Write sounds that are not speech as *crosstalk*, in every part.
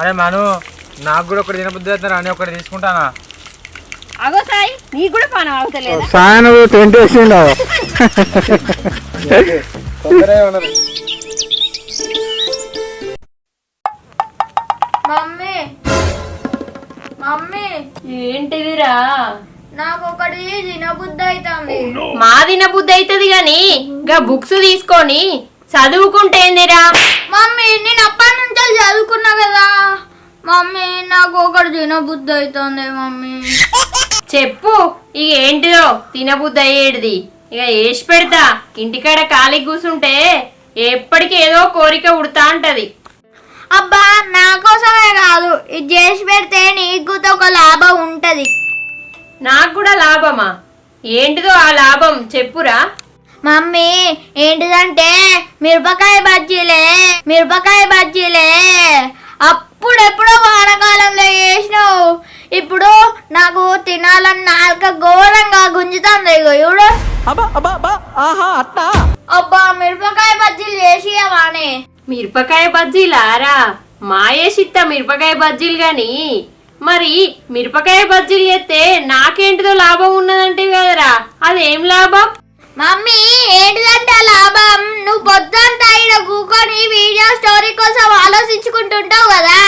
అరే మను నాకు కూడా ఒకటి తినబుద్ధి అవుతారా అని ఒకటి తీసుకుంటానా? అగో సాయి నీకు కూడా పానం అవుతలేదా. సాయన ట్వంటీ వేసిండు తొందరగా ఉన్నది మమ్మీ మమ్మీ. ఏంటిదిరా? నాకు ఒకటి తినబుద్ధి అవుతుంది. మా దిన బుద్ధి అవుతుంది గాని గా బుక్స్ తీసుకొని చదువుకుంటేందిరా మమ్మీ నేను అప్పటి నుంచి చదువుకున్నా కదా. మమ్మీ నాకు ఒకటి తినబుద్ధి అవుతుంది మమ్మీ. చెప్పు ఇక ఏంటిదో? తినబుద్ధి అయ్యేటిది. ఇక వేసి పెడతా. ఇంటికాడ ఖాళీ కూసుంటే ఎప్పటికీ ఏదో కోరిక ఉడతా ఉంటది. అబ్బా నా కోసమే కాదు. ఇది చేసి పెడితే నీకు ఒక లాభం ఉంటది. నాకు కూడా లాభమా? ఏంటిదో ఆ లాభం చెప్పురా. మమ్మీ ఏంటిదంటే మిరపకాయ బజ్జీలే మిరపకాయ బజ్జీలే. అప్పుడెప్పుడో వానకాలంలో చేసినావు. ఇప్పుడు నాకు తినాలని నాలుక ఘోరంగా గుంజుతుంది ఇగో చూడు. అబ్బా మిరపకాయ బజ్జీలు చేసి వానే మిరపకాయ బజ్జీలారా? మాయేసిత్త మిరపకాయ బజ్జీలు గాని. మరి మిరపకాయ బజ్జీలు చేస్తే నాకేంటిదో లాభం ఉన్నదంటే కదరా? అదేం లాభం? మమ్మీ ఏంటిదంటే లాభం? నువ్వు పొద్దుంతా ఈడ కూకొని వీడియో స్టోరీ కోసం ఆలోచించుకుంటుంటావు కదా?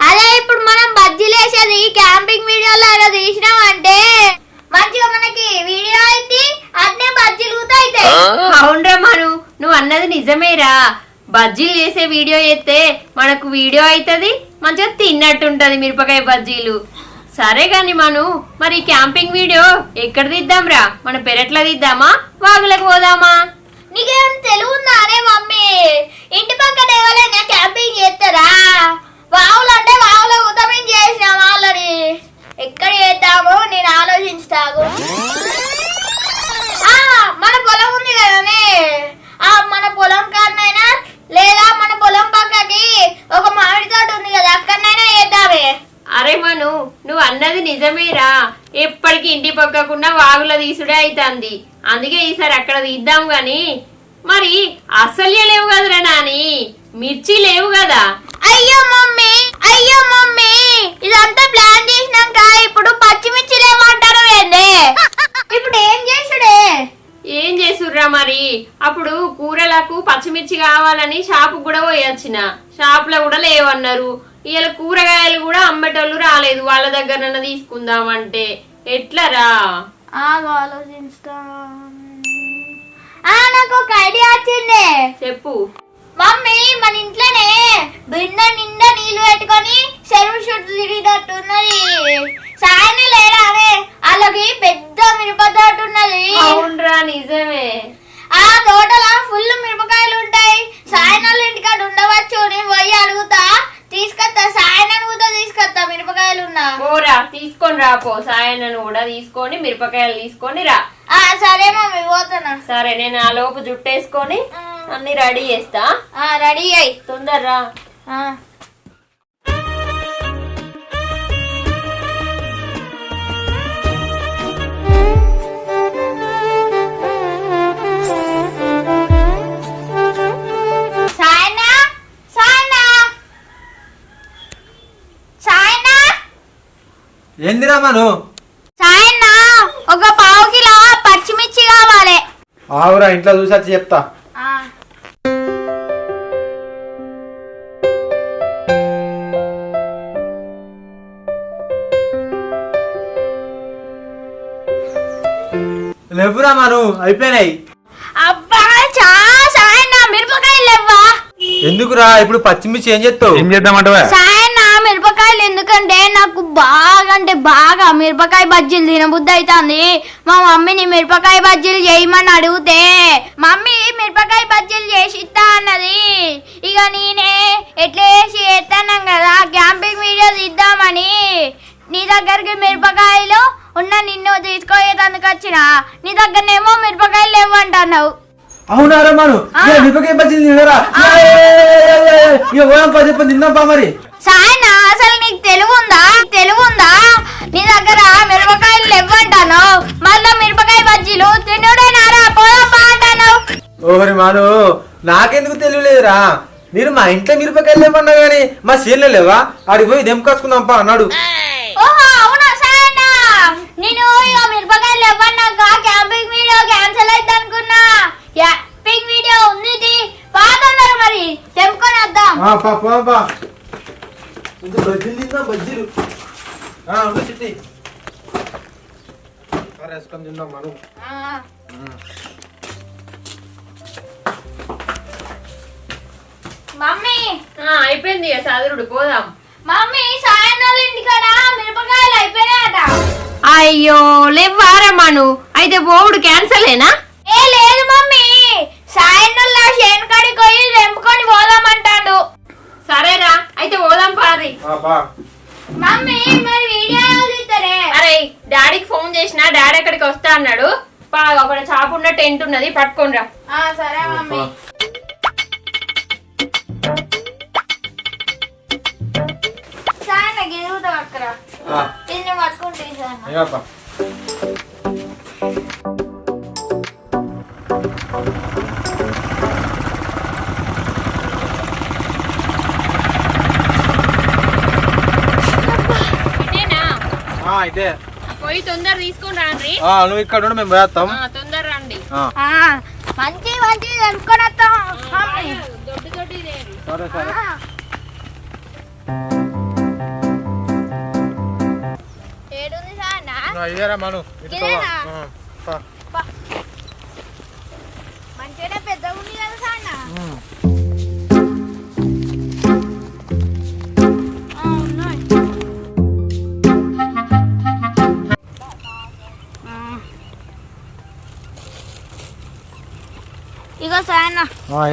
అదే ఇప్పుడు మనం బజ్జీలు వేసేది క్యాంపింగ్ వీడియోలో ఏదో తీసినామంటే? మంచిగా మనకి వీడియో అయితే అట్నే బజ్జీలు కూడా అవుతాయి అవునరా మను నువ్వు అన్నది నిజమేరా. బజ్జీలు చేసే వీడియో చేస్తే మనకు వీడియో అవుతుంది మంచిగా తిన్నట్టుంటది మిరపకాయ బజ్జీలు. సరే గాని మను మరి క్యాంపింగ్ వీడియో ఎక్కడ తీద్దాంరా మన పెరట్లో దిద్దామా? వాగులకు పోదామా? నీకేం తెలుగుందా అరే మమ్మీ? ఇంటి పక్కన ఎవరైనా క్యాంపింగ్ చేస్తారా? వావులు అంటే వావులో ఉదయం చేసినాం ఆల్రెడీ ఎక్కడ చేద్దామో నేను ఆలోచించుతాగు. మన పొలం ఉంది కదనే. ఆ మన పొలం కాడనైనా లేదా మన పొలం పక్కకి ఒక మామిడి తోట ఉంది కదా అక్కడనైనా చేద్దామే అరే మను నువ్వు అన్నది నిజమేరా. ఎప్పటికి ఇంటి పక్కకున్న వాగుల తీసుడే అవుతుంది అందుకే ఈసారి అక్కడ తీద్దాం గాని. మరి అసలే లేవు కదరా నాని. మిర్చి లేవు కదా. అయ్యో మమ్మీ అయ్యో మమ్మీ. ఇదంతా ప్లాన్ చేసినాక ఇప్పుడు పచ్చిమిర్చి లేమంటారు ఏంది? ఇప్పుడు ఏం చేసుడే ఏం చేసుర్రా మరి? అప్పుడు కూరలకు పచ్చిమిర్చి కావాలని షాపు కూడా పోయొచ్చిన షాప్లో కూడా లేవన్నారు. ఇవాళ కూరగాయలు కూడా అమ్మేటోళ్ళు రాలేదు. వాళ్ళ దగ్గర తీసుకుందామంటే. ఎట్లరా? ఆగు ఆలోచిస్తా ఆ నాకు ఒక ఐడియా వచ్చింది. చెప్పు. మమ్మీ మన ఇంట్లోనే బిందె నిండా నీళ్ళు పెట్టుకొని చెరువు చుట్టూ తిరిగినట్టున్నది సాయన లేరా అనే వాళ్ళకి పెద్ద మిరప తోట ఉన్నది. అవునరా నిజమే. ఆ తోటలో ఫుల్ మిరపకాయలు ఉంటాయి. సాయనాలు ఇంటికాడ ఉండవచ్చు నేను పోయి అడుగుతా. తీసుకొస్తా సాయనాన్ని కూడా తీసుకొస్తా మిరపకాయలు ఉన్నా. పోరా తీసుకొని రా పో. సాయనను కూడా తీసుకొని మిరపకాయలు తీసుకొని రా. ఆ సరే మమ్మీ పోతున్నా. సరే నేను ఆ లోపు జుట్టేసుకొని అన్ని రెడీ చేస్తా. ఆ రెడీ అయ్యి. తొందరరా. ఏందిరా మను? సాయనా ఒక పావు కిలో పచ్చిమిర్చి కావాలి. ఆవురా ఇంట్లో చూసి వచ్చి చెప్తా. లేవురా మను అయిపోయినాయి. అబ్బా చా సాయనా మిరపకాయలు లేవా ఎందుకురా ఇప్పుడు పచ్చిమిర్చి ఏం చేస్తావు? ఏం చేద్దామంటవా? ఎందుకంటే నాకు బాగా అంటే బాగా మిరపకాయ బజ్జీలు తినబుద్ధి అవుతుంది మా మమ్మీని మిరపకాయ బజ్జీలు చేయమని అడిగితే మమ్మీ మిరపకాయ బజ్జీలు చేసి ఇస్తా అన్నది ఇక నేనే ఎట్లా చేసి ఎత్తానం కదా క్యాంపింగ్ వీడియో తీద్దామని నీ దగ్గరికి మిరపకాయలు ఉన్న నిన్ను తీసుకోయేటందుకు వచ్చిన నీ దగ్గరనేమో మిరపకాయలు లేవు అంటున్నావు అవునారా మను ఏ, మిరపకాయ బజ్జీలు తినరా ఇక పోదాం పది చెప్పి తిందాం పా మరి సాయన అసలు నీకు తెలుగు ఉందా తెలుగు ఉందా నీ దగ్గర మిరపకాయలు లేవంటాను. మళ్ళా మిరపకాయ బజ్జీలు తినుడే నారా పోదాం బా అంటాను. ఓరి మాను నాకెందుకు తెలియలేదురా? మీరు మా ఇంట్లో మిరపకాయలు లేమన్నా గానీ మా సీన్లో లేవా? ఆడికి పోయి దెంపుకొచ్చుకుందాం పా అన్నాడు. ఓహో అవునా సాయన్న నేను ఇక మిరపకాయలు ఇవ్వన్నాక క్యాంపింగ్ వీడియో క్యాన్సిల్ అయితే అనుకున్నా క్యాంపింగ్ వీడియో ఉంది. పాతన్నారు మరి తెంపుకొని వద్దాం. ఆ, పా పా పా ఇది బజ్జీలు తిందాం బజ్జీలు ఆ, ఉండు చిట్టి సరే వేసుకొని తిందాం మనం మమ్మీ ఆ, అయిపోయింది ఇక చదువుడు పోదాం. మమ్మీ వాళ్ళ ఇంటికాడ మిరపకాయలు అయిపోయినాయట. అయ్యో లేవారా మను? అయితే పోవుడు క్యాన్సలేనా ఏ లేదు మమ్మీ. సాయన్న షేన్ కాడికి పోయి తెంపుకొని పోదామంటాడు. సరేరా అయితే పోదాం పారి. మమ్మీ మరి వీడియో తీస్తారే? అరే డాడీకి ఫోన్ చేసిన డాడీ ఎక్కడికి వస్తా అన్నాడు. అక్కడ చాపు ఉన్న టెంట్ ఉన్నది పట్టుకోనరా ఆ, సరే మమ్మీ. పట్టుకుంటే సాయన్న ఇక పా ఇదేనా ఆ, అయితే పోయి తొందర తీసుకొని రాండి. ఆ, నువ్వు ఇక్కడ ఉండు మేము పోయేస్తాం తొందర రండి. మంచి మంచి తెంపుకొని వస్తాం. దొడ్డు దొడ్డు సరే సరే. ఏడుంది నువ్వు ఇదేరా మను.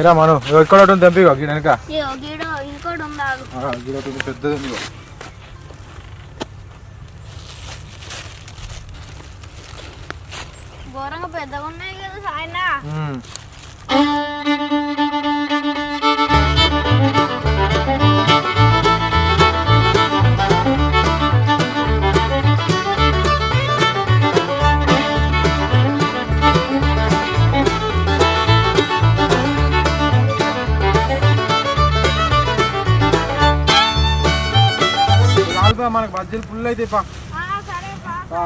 ఇరా మను. ఇక్కడ ఉంటుంది తెంపి గీడ వెనక. గీడ ఒకటి పెద్దది ఉంది. ఘోరంగా పెద్దగా ఉన్నాయి కదా సాయన్న ఉమ్. రాలిపో, మనకు బజ్జీలు ఫుల్ అయితే పా ఆ, సరే పా. పా.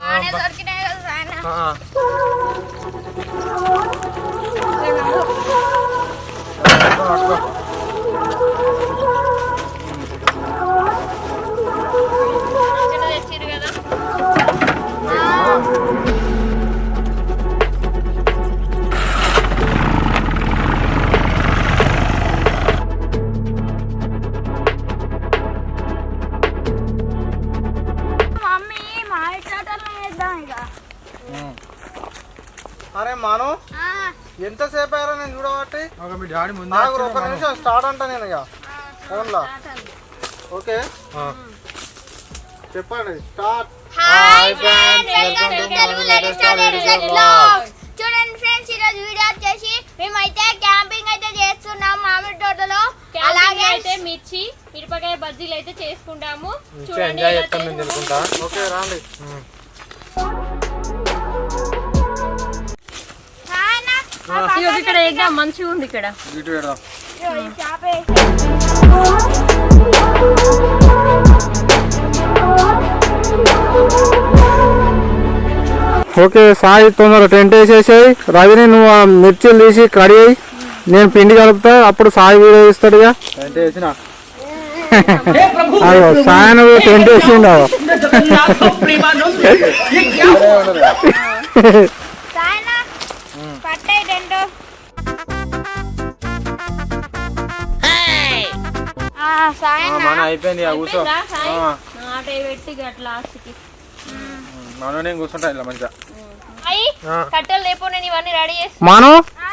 బాగానే దొరికినాయి ముందు ఒక నిమిషం స్టార్ట్ అంట నేను ఇక. ఫోన్లో. ఓకే? చెప్పండి start. Hi friends welcome to Telugu ladies star vlog చూడండి ఫ్రెండ్స్ ఈ రోజు వీడియో వచ్చేసి మేమైతే క్యాంపింగ్ అయితే చేస్తున్నాం మామిడి తోటలో. అలాగే అయితే మిర్చి మిరపకాయ బజ్జీలు అయితే చేసుకుంటాము. తెలుసుకుంటా ఓకే రాండి. ఇక్కడ వేద్దాం మంచిగా ఉంది ఇక్కడ. ఇటు పెడదాం. ఓకే సాయి తొందర టెంట్ వేసేసాయి. రవిని నువ్వు ఆ మిర్చిలు తీసి కడిగి నేను పిండి కలుపుతా అప్పుడు సాయి వీడియో ఇస్తాడుగా వేసిన? అయ్యో సాయి నువ్వు టెంట్ వేసిండు సాయన *laughs* మన అయిపోయింది కూర్చో. పెట్టి లాస్ట్కి మనం నేను కూర్చుంటా ఇలా మంచిగా. అయ్యి ఆ. కట్టెలు లేపు నేను ఇవన్నీ రెడీ చేసి. మాను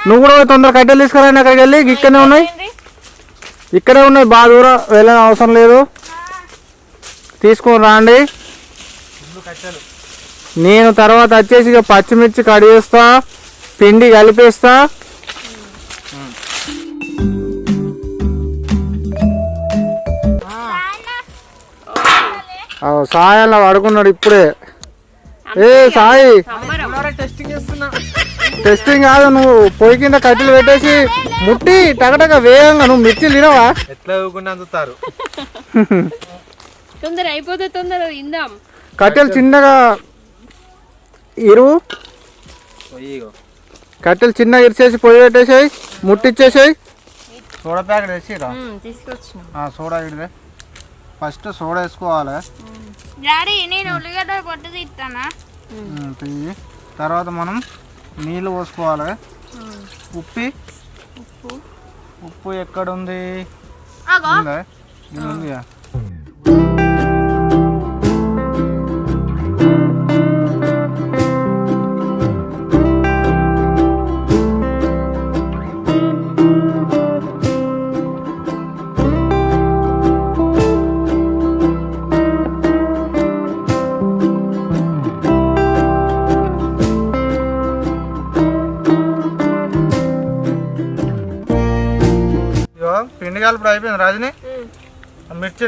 నువ్వు కూడా పోయి తొందర కట్టెలు తీసుకురా అక్కడికి వెళ్ళి ఇక్కడనే ఉన్నాయి. ఇక్కడే ఉన్నాయి బాగా దూరం వెళ్ళని అవసరం లేదు. తీసుకొని రాండి. నేను తర్వాత వచ్చేసి ఇక పచ్చిమిర్చి కడిగేస్తా పిండి కలిపేస్తా. ఆ, సాయంలో పడుకున్నాడు ఇప్పుడే. ఏ సాయి. సంబరం టెస్టింగ్ చేస్తున్నా టెస్టింగ్ కాదు నువ్వు పొయ్యి కింద కట్టెలు పెట్టేసి ముట్టి టగటగ వేగంగా నువ్వు మిర్చిలు తినవా? ఎట్లా అందుతారు తొందర అయిపోతే తొందర ఇందాం కట్టెలు చిన్నగా ఇరువు. కట్టెలు చిన్నగా ఇరిచేసి పొయ్యి పెట్టేసాయి ముట్టిచ్చేసాయి. సోడా ప్యాకెట్ తీసుకొచ్చిన. సోడా ఇడిదే. ఫస్ట్ సోడా వేసుకోవాలి. డాడీ నేను ఉల్లిగడ్డ పొట్టు తీస్తానా ఉమ్, తీయి. తర్వాత మనం నీళ్ళు పోసుకోవాలి. ఉప్పి. ఉప్పు. ఎక్కడ ఉంది అగో. ఉందా? ఇది ఉందిగా?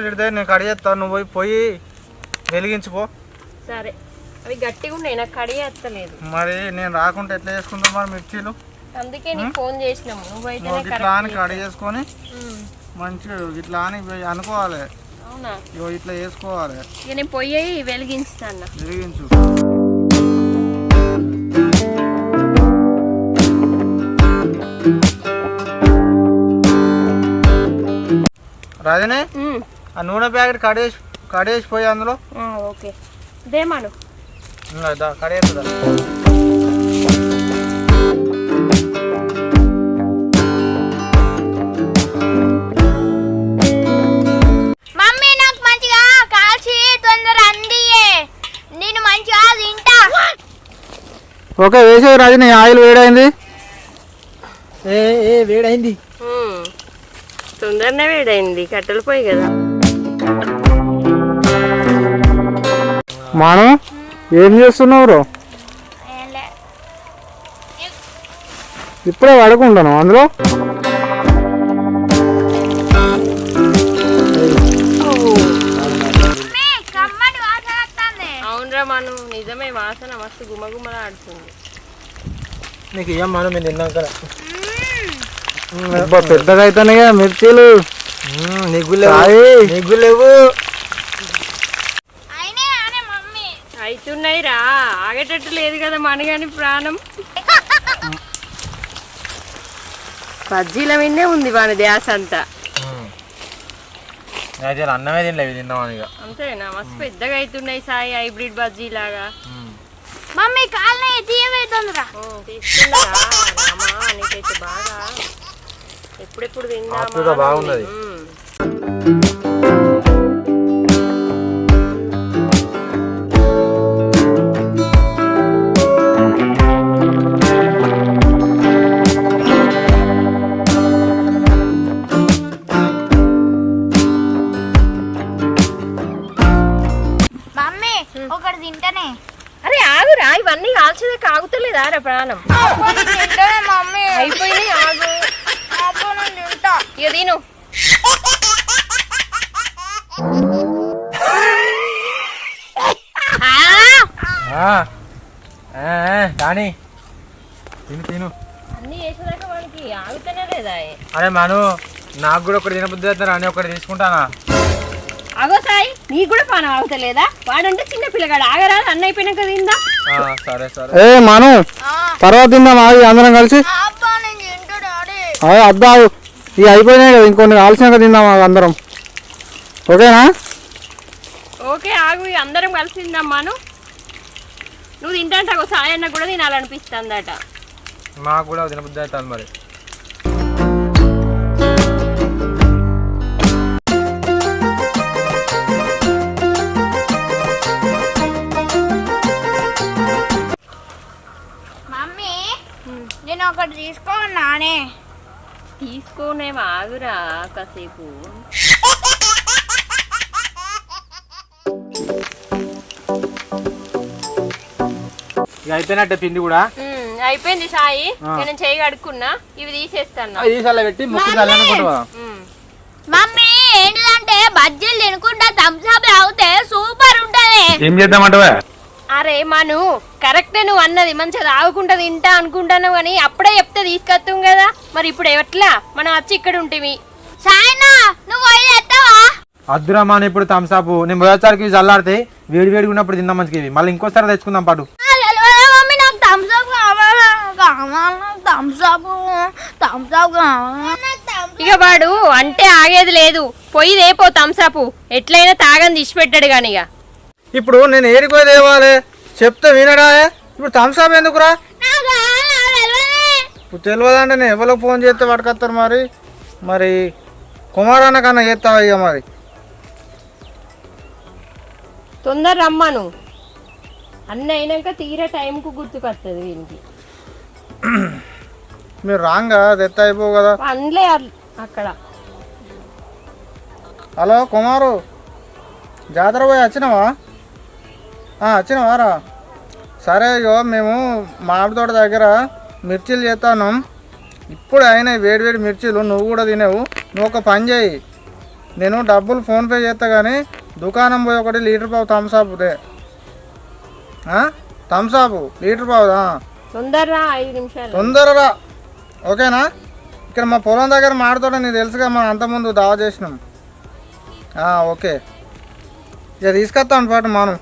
ఇడితే నేను కడిగేస్తాను నువ్వు పోయి పొయ్యి వెలిగించుకో. సరే. అవి గట్టిగా ఉన్నాయి నాకు కడిగేస్తలేదు మరి నేను రాకుంటే ఎట్లా చేసుకుంటాం మరి మిర్చీలు? అందుకే నీకు ఫోన్ చేసినాము నువ్వైతే నువ్వు ఇట్లా అని కడిగేసుకొని మంచిగా ఇట్లా అని అనుకోవాలి. అవునా? ఇగో ఇట్లా వేసుకోవాలి ఇక నేను పొయ్యి వెలిగించుతాను వెలిగించు. రాజని? ఆ నూనె ప్యాకెట్ కడేసి కడేసి పోయి అందులో? ఓకే. దేమాను. ఇంకా దా, కడిగేస్తుందా మమ్మీ నాకు మంచిగా కాల్చి తొందర అందియే నేను మంచిగా తింటా. ఓకే వేసే రాజని ఆయిల్ వేడైంది? ఏ ఏ వేడైంది? తొందరనే వేడైంది కట్టెల పొయ్యి కదా. మనం ఏం చేస్తున్నావు ఇప్పుడే పడుకుంటాను అందులో? అవునరా మనం నిజమే వాసన మస్తు గుమగుమలాడుతుంది నీకు ఇయ్యం మనం అబ్బా, పెద్దగా అయితేనే మిర్చీలు. నీకు. నీకు లేవు అయినే అనే మమ్మీ అవుతున్నాయి రా ఆగేటట్టు లేదు కదా మనగాని ప్రాణం. బజ్జీల మీదే ఉంది వాని ధ్యాస అంతా. అన్నమే తినలేవు తిన్నామని అంతేనా? మస్తు పెద్దగా అవుతున్నాయి సాయి హైబ్రిడ్ బజ్జీ లాగా మమ్మీ కాలనీ తీయబెడుతుందిరా తీసుకున్నారా? నీకైతే బాగా. ఎప్పుడెప్పుడు తిందామా బాగున్నది. మమ్మీ అయిపోయినాయి ఆగు. తింటా. ఇక తిను. తిను తిను. అన్ని చేసేదాకా వాడికి ఆగుతనే లేదా? అరే మను నాకు కూడా ఒకటి తినబుద్ధి అవుతారు అని ఒకటి తీసుకుంటానా? అగో సాయి నీకు కూడా పానం ఆగుతలేదా? వాడంటే చిన్న పిల్లగాడు ఆగరా అన్న అయిపోయినాక తిందా. ఆ, సరే సరే. ఏ మను. తర్వాత తిందాం ఆగి అందరం కలిసి. తింటా అదే అద్దా ఇవి అయిపోయినాయి కదా ఇంకొన్ని కాల్సినాక తిందాం ఆగు అందరం. ఓకేనా? ఓకే ఆగు అందరం కలిసి తిందామ్మాను నువ్వు తింటాంటావు సాయి అన్న కూడా తినాలనిపిస్తుందట. మాకు కూడా తినబుద్ధి అవుతుంది మరి. నేను ఒకటి తీసుకోన్నానే. తీసుకోనేమో ఆగురా కాసేపు. అయిపోయినట్టే పిండి కూడా. అయిపోయింది సాయి. నేను చేయి కడుక్కున్నా ఇవి తీసేస్తాను పెట్టి. మమ్మీ! ఏంటిదంటే బజ్జీలు తినుకుంటా థమ్స్ అప్ తాగితే సూపర్ ఉంటది. ఏం చేద్దామంటవా? అరే మను కరెక్టే నువ్వు అన్నది మంచిగా తాగుకుంటా తింటా అనుకుంటాను కానీ అప్పుడే చెప్తే తీసుకొస్తాం కదా. మరి ఇప్పుడు ఎట్లా? మనం వచ్చి ఇక్కడ ఉంటుంది సాయనా నువ్వు అద్దురామాన్ ఇప్పుడు థమ్స్అప్ నేను ఇవి చల్లారితే వేడి వేడిగా ఉన్నప్పుడు తిందాం మంచిగా ఇవి. మళ్ళీ ఇంకోసారి తెచ్చుకుందాం పాటు. ఇక వాడు అంటే ఆగేది లేదు. పొయ్యి దేపో తంసాపు ఎట్లయినా తాగని తీసి పెట్టాడు కానీ ఇక. ఇప్పుడు నేను ఏడిపోయి తేవాలి చెప్తే వినడా ఇప్పుడు థమ్స్అప్ ఎందుకురా. ఇప్పుడు తెలియదంటే నేను ఎవరికి ఫోన్ చేస్తే పట్టుకొస్తారు మరి? మరి కుమారన్న కన్నా చేస్తావా ఇక మరి? తొందర రమ్మను. అన్న అయినాక తీరే టైంకు గుర్తుకొస్తుంది వీనికి. *clears throat* మీరు రాంగా తెత్త అయిపోవు కదా. అనలే అక్కడ. హలో కుమారు జాతర పోయి వచ్చినావా? ఆ, వచ్చినావా రా సరే ఇగో మేము మామిడి తోట దగ్గర మిర్చీలు చేస్తాను ఇప్పుడు అయినాయి వేడి వేడి మిర్చీలు నువ్వు కూడా తినేవు. నువ్వు ఒక పని చేయి. నేను డబ్బులు ఫోన్పే చేస్తా కానీ దుకాణం పోయి ఒకటి లీటర్ పావు థమ్సాప్ దే. థమ్సాప్ లీటర్ పావుదా తొందరరా ఐదు నిమిషాలు. తొందరగా ఓకేనా? ఇక్కడ మా పొలం దగ్గర మాడుతోట నీకు తెలుసుగా మనం అంతకుముందు దావా చేసినాం. ఓకే. ఇక తీసుకొస్తాను పాటు మనం.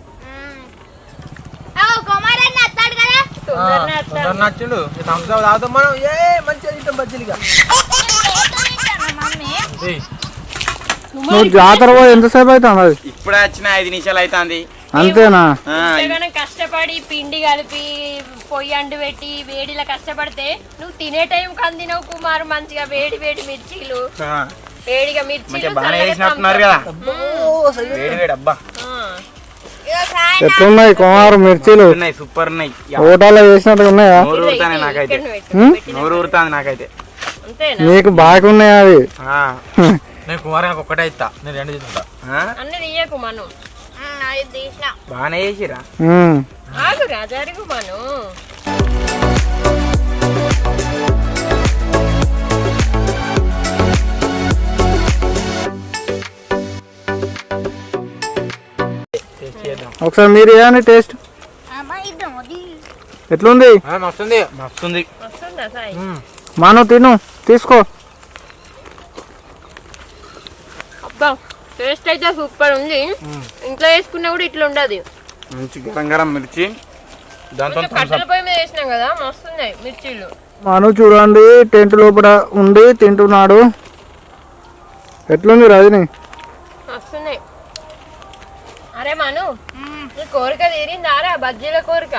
తాగుతాం మనం. ఏ మంచిగా తింటాం బజ్జీలుగా. నువ్వు జాతర పోయి ఎంతసేపు అవుతుంది అది ఇప్పుడే వచ్చిన ఐదు నిమిషాలు అవుతుంది అంతేనా? కష్టపడి పిండి కలిపి పొయ్యి అండు పెట్టి వేడిలా కష్టపడితే నువ్వు తినే టైం కందినవు కుమారు మంచిగా వేడి వేడి మిర్చీలు. వేడిగా మిర్చీలు వేడి వేడి అబ్బా. ఎట్లున్నాయి కుమారు మిర్చీలు? ఉన్నాయి సూపర్ ఉన్నాయి. ఓటాలో వేసినట్టుగా ఉన్నాయా? నోరు ఊరుతానే నాకైతే? నోరు నాకైతే. నీకు బాగున్నాయి అవి? ఆ. *laughs* నేను కుమారానికి ఒక్కటే ఇస్తా. నేను రెండు తీసుకుంటా? అన్ని తీయకు మను. బాగానే చేసిరా? మను. ఒకసారి మీరు ఏమని టేస్ట్. ఎట్లుంది? మస్తుంది. మాను తిను తీసుకో. అబ్బా టేస్ట్ అయితే సూపర్ ఉంది. ఇంట్లో వేసుకున్నా కూడా ఇట్లా ఉండదు. మంచి గరం గరం మిర్చి. దాంతో కొంచెం కట్టెల పొయ్యి మీద వేసినాం కదా మస్తున్నాయి మిర్చీలు. మాను చూడండి టెంట్ లోపల ఉండి తింటున్నాడు. ఎట్లుంది రజని? అరే మను నీ కోరిక తీరిందా రా బజ్జీల కోరిక?